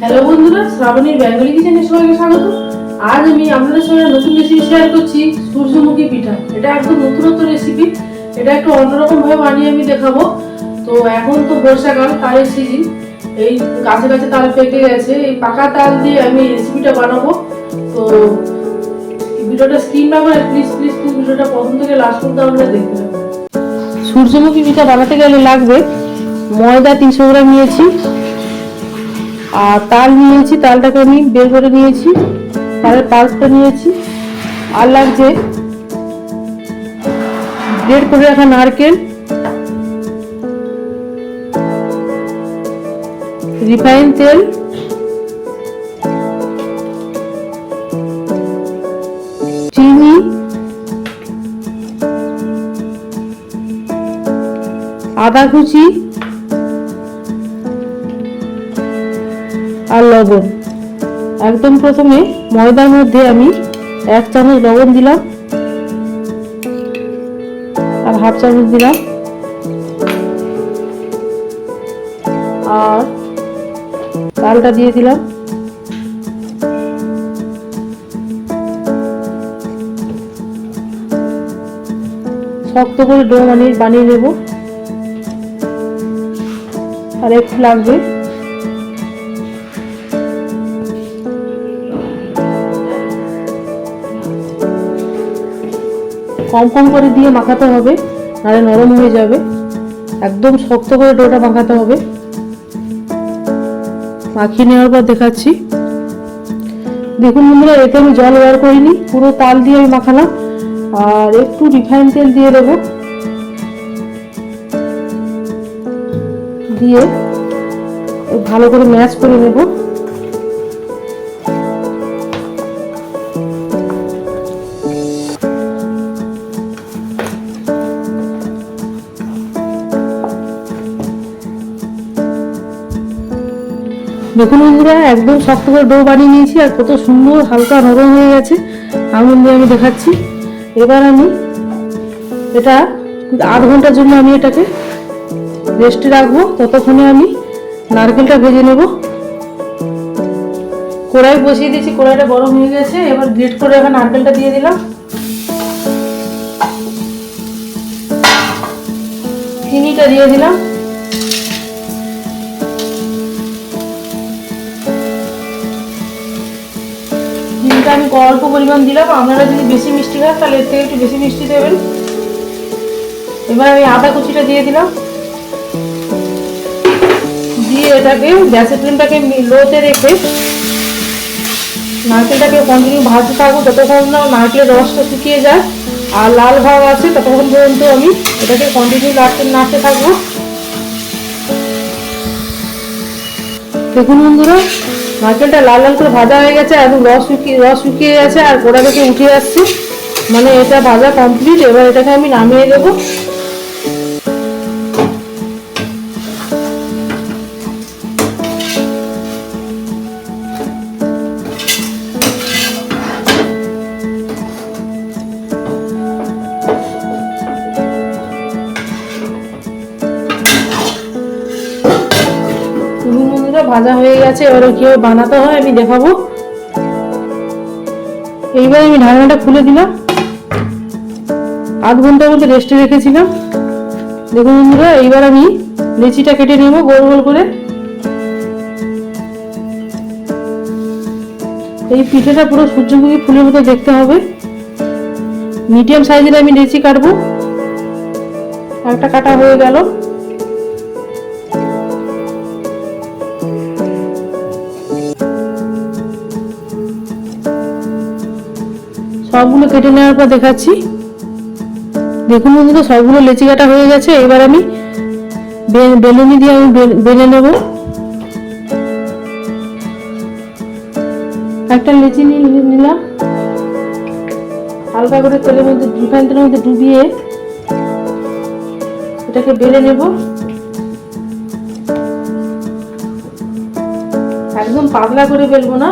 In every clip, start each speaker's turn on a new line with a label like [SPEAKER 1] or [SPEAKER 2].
[SPEAKER 1] Hello বন্ধুরা, শ্রাবণীর Bengali কিচেনে সবাইকে স্বাগত। আজ আমি আপনাদের সঙ্গে নতুন রেসিপি শেয়ার করছি সূর্যমুখী পিঠা। এটা একদম নতুনত্ব রেসিপি এটা একটু অন্যরকম ভাবে বানিয়ে আমি দেখাবো। তো এখন তো বর্ষাকাল তালের সিজন এই গাছে গাছে তাল পেকে গেছে, এই পাকা তাল দিয়ে আমি রেসিপিটা বানাবো। তো ভিডিওটা স্ক্রিন না করে প্লিজ প্লিজ প্লিজ ভিডিওটা প্রথম থেকে লাস্ট পর্যন্ত আপনারা দেখতে হবে সূর্যমুখী পিঠা বানাতে গেলে লাগবে ময়দা তিনশো গ্রাম নিয়েছি আর তাল নিয়েছি, তালটাকে আমি বের করে নিয়েছি, তালের পাল্পটা নিয়েছি। আর লাগছে গ্রেড করে রাখা নারকেল, রিফাইন তেল, চিনি, আদা কুচি আর লবণ। একদম প্রথমে ময়দার মধ্যে আমি এক চামচ লবণ দিলাম আর হাফ চামচ দিলাম। আর তালটা দিয়ে দিলাম। শক্ত করে ডো বানিয়ে বানিয়ে নেব। আর একটু লাগবে। কম কম করে দিয়ে মাখাতে হবে, নাহলে নরম হয়ে যাবে। একদম শক্ত করে ডোটা মাখাতে হবে। মাখিয়ে নেওয়ার পর দেখাচ্ছি। দেখুন বন্ধুরা, এতে আমি জল ব্যবহার করিনি, পুরো তাল দিয়ে আমি মাখালাম। আর একটু রিফাইন তেল দিয়ে দেবো। দিয়ে ভালো করে ম্যাচ করে নেব। দেখুন বন্ধুরা, একদম শক্ত করে ডো বানিয়ে নিয়েছি আর কত সুন্দর হালকা নরম হয়ে গেছে। আঙুল দিয়ে আমি দেখাচ্ছি। এবার আমি এটা আধ ঘণ্টার জন্য আমি এটাকে রেস্টে রাখব। ততক্ষণে আমি নারকেলটা ভেজে নেব। কড়াই বসিয়ে দিয়েছি, কড়াইটা গরম হয়ে গেছে। এবার গ্রেট করে রাখা নারকেলটা দিয়ে দিলাম। চিনিটা দিয়ে দিলাম। চিনিটা আমি অল্প পরিমাণ দিলাম। আপনারা যদি বেশি মিষ্টি খান, তাহলে এর থেকে একটু বেশি মিষ্টি দেবেন। এবার আমি আদা কুচিটা দিয়ে দিলাম। দিয়ে এটাকে গ্যাসের ফ্লেমটাকে লোতে রেখে নারকেলটাকে কন্টিনিউ ভাজতে থাকব। যতক্ষণ না নারকেলের রসটা শুকিয়ে যায় আর লাল ভাব আছে ততক্ষণ পর্যন্ত আমি এটাকে কন্টিনিউ নাড়তে নাড়তে থাকব। দেখুন বন্ধুরা নারকেলটা লাল লাল করে ভাজা হয়ে গেছে এবং রস শুকিয়ে রস শুকিয়ে গেছে আর গোড়া থেকে উঠে যাচ্ছে মানে এটা ভাজা কমপ্লিট এবার এটাকে আমি নামিয়ে দেবো। বন্ধুরা ভাজা হয়ে গেছে, এবারে কীভাবে বানাতে হয় আমি দেখাবো। এইবার আমি ঢাকনাটা খুলে দিলাম। আধ ঘণ্টার মধ্যে রেস্টে রেখেছিলাম। দেখুন বন্ধুরা, এইবার আমি লেচিটা কেটে নেব গোল গোল করে। এই পিঠেটা পুরো সূর্যমুখী ফুলের মতো দেখতে হবে। মিডিয়াম সাইজের আমি লেচি কাটবো। একটা কাটা হয়ে গেল। সবগুলো কেটে নেওয়ার পর দেখাচ্ছি। দেখুন বন্ধুরা, সবগুলো লেচি কাটা হয়ে গেছে। এবার আমি বেলুনি দিয়ে আমি বেলে নেব। একটা লেচি নিলাম। হালকা করে তেলের মধ্যে রিফাইন মধ্যে ডুবিয়ে এটাকে বেলে নেব। একদম পাতলা করে বেলবো না।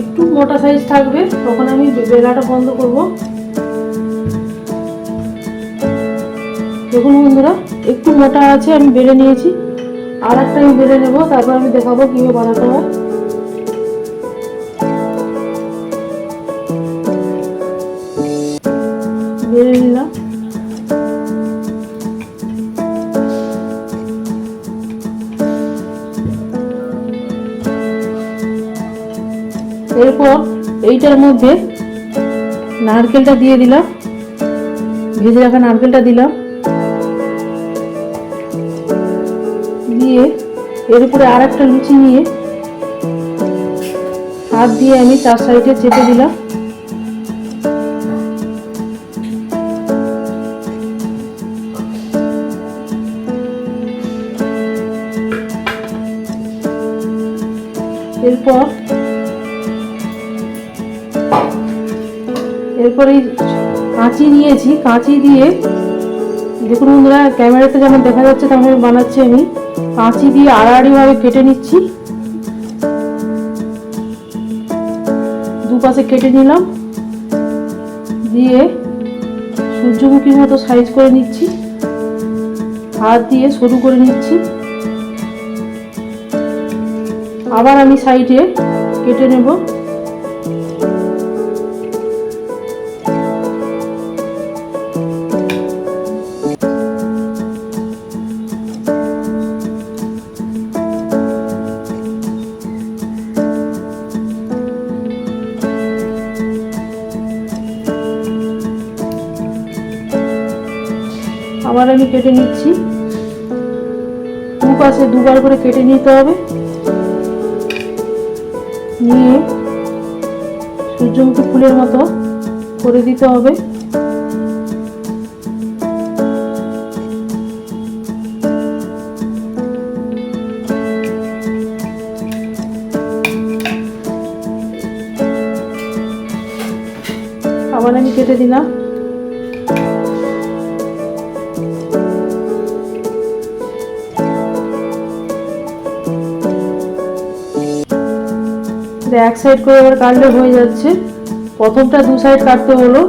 [SPEAKER 1] একটু মোটা সাইজ থাকবে, তখন আমি বেলাটা বন্ধ করব। দেখুন বন্ধুরা, একটু মোটা আছে, আমি বেড়ে নিয়েছি। আর একটা আমি বেড়ে নেব, তারপর আমি দেখাবো কীভাবে বানাতে হয়। এরপর এইটার মধ্যে নারকেলটা দিয়ে দিলাম। ভেজে রাখা নারকেলটা দিলাম। দিয়ে এর উপরে আর একটা লুচি নিয়ে হাত দিয়ে আমি চার সাইডে চেপে দিলাম। কাঁচি নিয়েছি কাঁচি দিয়ে দেখুন বন্ধুরা, ক্যামেরাতে যেমন দেখা যাচ্ছে, তেমন বানাচ্ছি আমি। কাঁচি দিয়ে আড়াআড়িভাবে কেটে নিচ্ছি। দুপাশে কেটে নিলাম। দিয়ে সূর্যমুখীর মতো সাইজ করে নিচ্ছি। হাত দিয়ে সরু করে নিচ্ছি। আবার আমি সাইডে কেটে নেব। আমি কেটে নিচ্ছি। দুপাশে দুবার করে কেটে নিতে হবে। নিয়ে সূর্যমুখী ফুলের মতো করে দিতে হবে। আবার আমি কেটে দিলাম। এক সাইড করে আবার কাটলে হয়ে যাচ্ছে। প্রথমটা দু সাইড কাটতে হলো।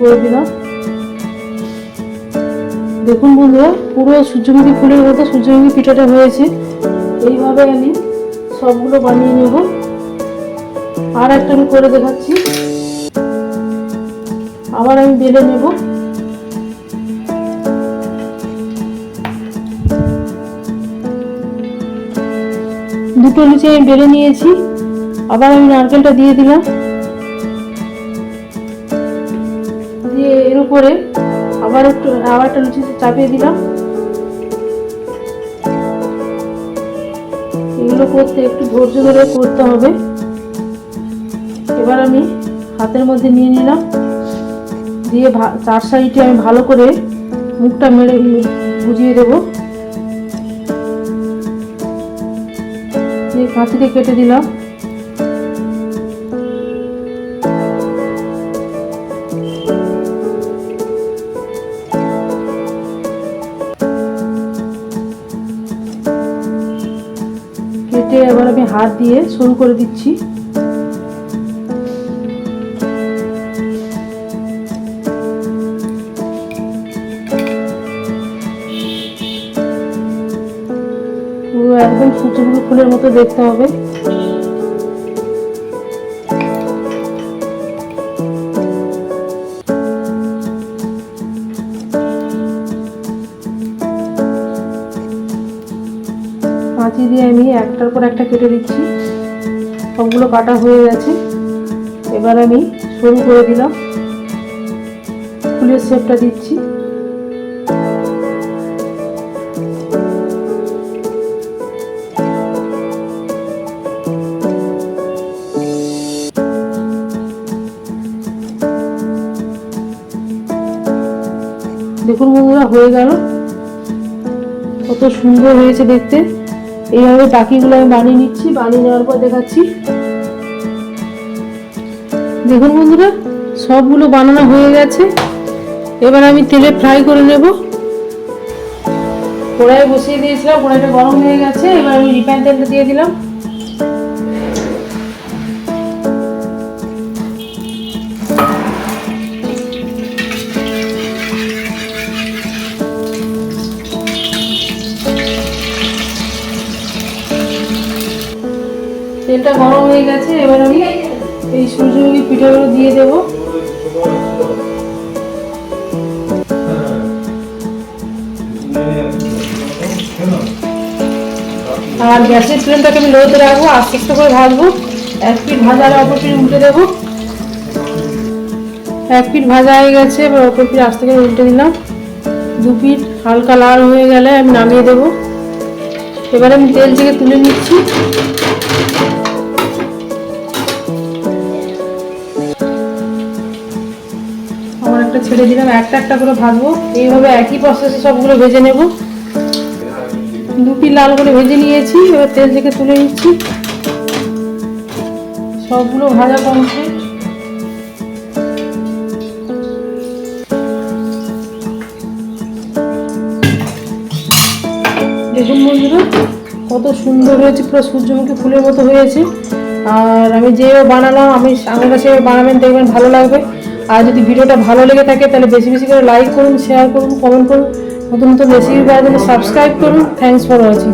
[SPEAKER 1] করে দিলাম। দেখুন বন্ধুরা, পুরো সূর্যমুখী ফুলের মতো সূর্যমুখী পিঠাটা হয়েছে। এইভাবে আমি সবগুলো বানিয়ে নেব। আর একটা আমি করে দেখাচ্ছি। আবার আমি বেলে নেব। দুটো লুচি আমি বেলে নিয়েছি। আবার আমি নারকেলটা দিয়ে দিলাম। উপরে আবার একটু আবার একটা লুচি চাপিয়ে দিলাম। এগুলো করতে একটু ধৈর্য ধরে করতে হবে। এবার আমি হাতের মধ্যে নিয়ে নিলাম। দিয়ে চার সাইডে আমি ভালো করে মুখটা মেরে, বুঝিয়ে দেবো। দিয়ে কাঁচি দিয়ে কেটে দিলাম। হাত দিয়ে শুরু করে দিচ্ছি। একদম সূর্যমুখী ফুলের মতো দেখতে হবে। কেটে দিচ্ছি। সবগুলো কাটা হয়ে গেছে। এবার আমি সরু করে দিলাম। ফুলের শেপটা দিচ্ছি। দেখুন বন্ধুরা, হয়ে গেল। কত সুন্দর হয়েছে দেখতে। এইভাবে বাকিগুলো আমি বানিয়ে নিচ্ছি, বানিয়ে নেওয়ার পর দেখাচ্ছি। দেখুন বন্ধুরা, সবগুলো বানানো হয়ে গেছে। এবার আমি তেলে ফ্রাই করে নেব। কড়াই বসিয়ে দিয়েছিলাম, কড়াইটা গরম হয়ে গেছে। এবার আমি রিফাইন তেলটা দিয়ে দিলাম। তেলটা গরম হয়ে গেছে, এবার আমি এই সূর্যমুখী পিঠাগুলো দিয়ে দেবো। আর গ্যাসের ফ্লেমটাকে আমি লোতে রাখব, আস্তে আস্তে করে ভাজবো। এক পিঠ ভাজা আর অপর পিঠ উল্টে দেবো। এক পিঠ ভাজা হয়ে গেছে, এবার অপর পিঠ আস্তে করে উল্টে দিলাম। দু পিঠ হালকা লাল হয়ে গেলে আমি নামিয়ে দেবো। এবার আমি তেল থেকে তুলে নিচ্ছি। একটা ছেড়ে দিলাম, একটা একটা করে ভাজবো। এইভাবে একই প্রসেসে সবগুলো ভেজে নেব। দুটি লাল করে ভেজে নিয়েছি, এবার তেল থেকে তুলে নিচ্ছি। সবগুলো ভাজা কমপ্লিট। দেখুন বন্ধুরা, কত সুন্দর হয়েছে, পুরো সূর্যমুখী ফুলের মতো হয়েছে। আর আমি যে বানালাম, আমি আপনারা সেভাবে বানাবেন, দেখবেন ভালো লাগবে। আর যদি ভিডিওটা ভালো লেগে থাকে, তাহলে বেশি বেশি করে লাইক করুন শেয়ার করুন কমেন্ট করুন। নতুন নতুন রেসিপি পাওয়ার জন্য সাবস্ক্রাইব করুন। Thanks for watching